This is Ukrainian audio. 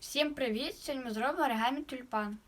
Всім привіт! Сьогодні ми зробимо оригамі тюльпан.